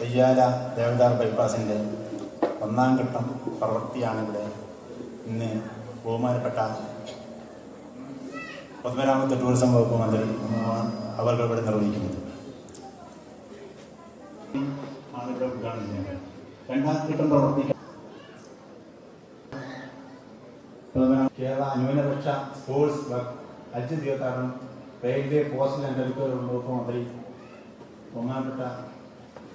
Thayyala Devadhar ബൈപ്പാസിന്റെ ഒന്നാം ഘട്ടം പ്രവൃത്തിയാണ് ഇവിടെ. ഇന്ന് ബഹുമാനപ്പെട്ട പൊതുമരാമത്ത് ടൂറിസം വകുപ്പ് മന്ത്രി അവർ ഇവിടെ നിർവഹിക്കുന്നത്. കേരള ന്യൂനപക്ഷ സ്പോർട്സ് തീർത്ഥാടനം റെയിൽവേ പോസ്റ്റൽ വകുപ്പ് മന്ത്രി.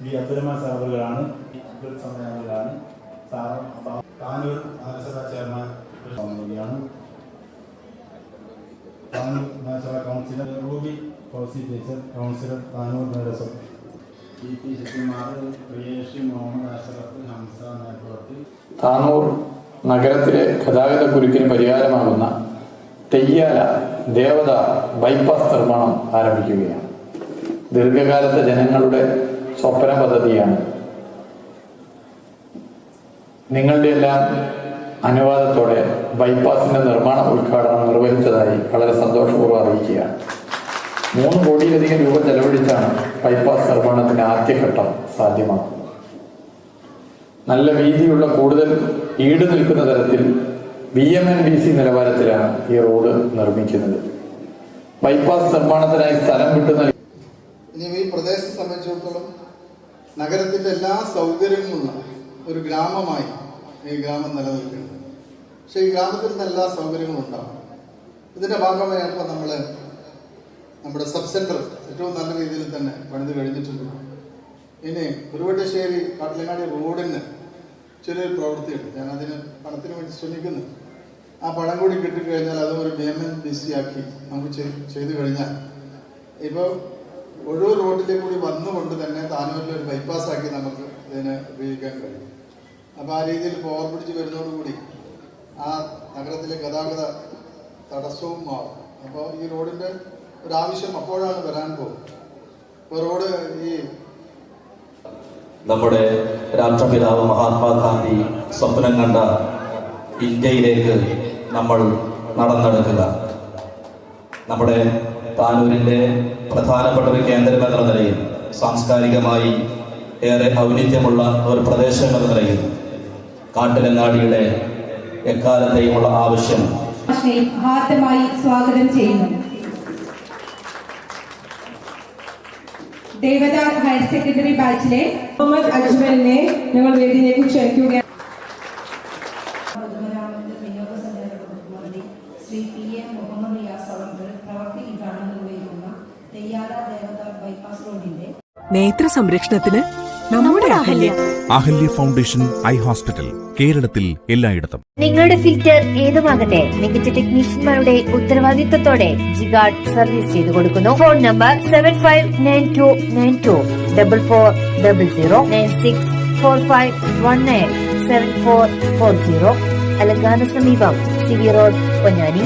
വി അബ്ദുറഹ്മാൻ സാറുകളാണ് അബ്ദുൽ സമയങ്ങളാണ് സാർ താനൂർ നഗരസഭാ ചെയർമാൻ സ്വാമിയാണ് താനൂർ നഗരസഭാ councillor Ruby Fousi teacher councillor Tanur നഗരസഭ പി പി ശശികുമാർ പ്രിയേഷ് മുഹമ്മദ് അഷറഫ് ഹംസ നേർപ്രവർത്തി താനൂർ നഗരത്തിലെ ഗതാഗത കുരുക്കിന് പരിഹാരമാകുന്ന തെയ്യാല ദേവത ബൈപ്പാസ് നിർമ്മാണം ആരംഭിക്കുകയാണ്. ദീർഘകാലത്തെ ജനങ്ങളുടെ സ്വപ്ന പദ്ധതിയാണ്. നിങ്ങളുടെ എല്ലാം അനുവാദത്തോടെ ബൈപ്പാസിന്റെ നിർമ്മാണ ഉദ്ഘാടനം നിർവഹിച്ചതായി വളരെ സന്തോഷപൂർവം അറിയിക്കുകയാണ്. മൂന്ന് കോടിയിലധികം രൂപ ചെലവഴിച്ചാണ് ബൈപ്പാസ് നിർമ്മാണത്തിന്റെ ആദ്യഘട്ടം സാധ്യമാക്കുന്നത്. നല്ല വീതിയുള്ള കൂടുതൽ ഈട് നിൽക്കുന്ന തരത്തിൽ B M N B C നിലവാരത്തിലാണ് ഈ റോഡ് നിർമ്മിക്കുന്നത്. ബൈപ്പാസ് നിർമ്മാണത്തിനായി സ്ഥലം വിട്ടു നൽകി പ്രദേശത്തെ സംബന്ധിച്ചിടത്തോളം നഗരത്തിന്റെ എല്ലാ സൗകര്യങ്ങളുമുള്ള ഒരു ഗ്രാമമായി ഈ ഗ്രാമം നിലനിൽക്കുന്നത് പക്ഷെ ഈ ഗ്രാമത്തിൽ നിന്ന് എല്ലാ സൗകര്യങ്ങളും ഉണ്ടാവും ഭാഗമായി ഇപ്പോൾ നമ്മൾ നമ്മുടെ സബ് സെന്റർ ഏറ്റവും നല്ല രീതിയിൽ തന്നെ പണിത് കഴിഞ്ഞിട്ടുണ്ട്. ഇനി കുരുവട്ടശ്ശേരി കാട്ടിലങ്ങാടി റോഡിന് ചെറിയൊരു പ്രവൃത്തിയുണ്ട്. ഞാൻ അതിന് പണത്തിന് വേണ്ടി ശ്രമിക്കുന്നു. ആ പണം കൂടി കിട്ടിക്കഴിഞ്ഞാൽ അതും ഒരു B M N B C ആക്കി നമുക്ക് ചെയ്തു കഴിഞ്ഞാൽ. ഇപ്പോൾ ഒഴൂർ റോഡിലേക്ക് കൂടി വന്നുകൊണ്ട് തന്നെ താനൂരിൽ ഒരു ബൈപ്പാസ് ആക്കി നമുക്ക് ഇതിനെ ഉപയോഗിക്കാൻ കഴിയും. അപ്പോൾ ആ രീതിയിൽ പിടിച്ച് വരുന്നതോടുകൂടി ആ നഗരത്തിലെ ഗതാഗത തടസ്സവും മാറും. അപ്പോൾ ഈ റോഡിന്റെ ഒരു ആവശ്യം അപ്പോഴാണ് വരാൻ പോകുന്നത്. ഇപ്പോൾ റോഡ് ഈ നമ്മുടെ രാഷ്ട്രപിതാവ് മഹാത്മാഗാന്ധി സ്വപ്നം കണ്ട ഇന്ത്യയിലേക്ക് നമ്മൾ നടന്നെടുക്കുക. നമ്മുടെ താനൂരിന്റെ പ്രധാനപ്പെട്ട ഒരു കേന്ദ്രം എന്ന നിലയിൽ സാംസ്കാരികമായി ഏറെ ഔന്നിത്യമുള്ള ഒരു പ്രദേശം എന്ന നിലയിൽ കാട്ടിലങ്ങാടിയുടെ എക്കാലത്തെയുമുള്ള ആവശ്യം സ്വാഗതം ചെയ്യുന്നു. ദേവദാസ് ഹയർ സെക്കൻഡറി ബാച്ചിലെ മുഹമ്മദ് അജ്മലിനെ ഞങ്ങൾ വേദിയിലേക്ക് ക്ഷണിക്കുകയാണ് പൊതുമരാമത്ത് വിനോദ സഞ്ചാര വകുപ്പ് മന്ത്രി ശ്രീ പി എ മുഹമ്മദ് റിയാസ് അവർ പ്രവർത്തി ഉദ്ഘാടനം നിർവഹിക്കുന്ന തെയ്യാല ദേവദാർ ബൈപ്പാസ് റോഡിന്റെ നേത്ര സംരക്ഷണത്തിന് നമ്മുടെ Ahalya. Ahalya. Foundation eye hospital കേരളത്തിൽ എല്ലായിടത്തും. നിങ്ങളുടെ ഫിൽറ്റർ ഏതുമാകട്ടെ മികച്ച ടെക്നീഷ്യന്മാരുടെ ഉത്തരവാദിത്തത്തോടെ ജിഗാർഡ് സർവീസ് ചെയ്തു കൊടുക്കുന്നു. Phone number seven five nine two nine two double four double zero nine six four five one nine seven four four zero അലങ്കാന സമീപം സിവി റോഡ് പൊന്നാനി.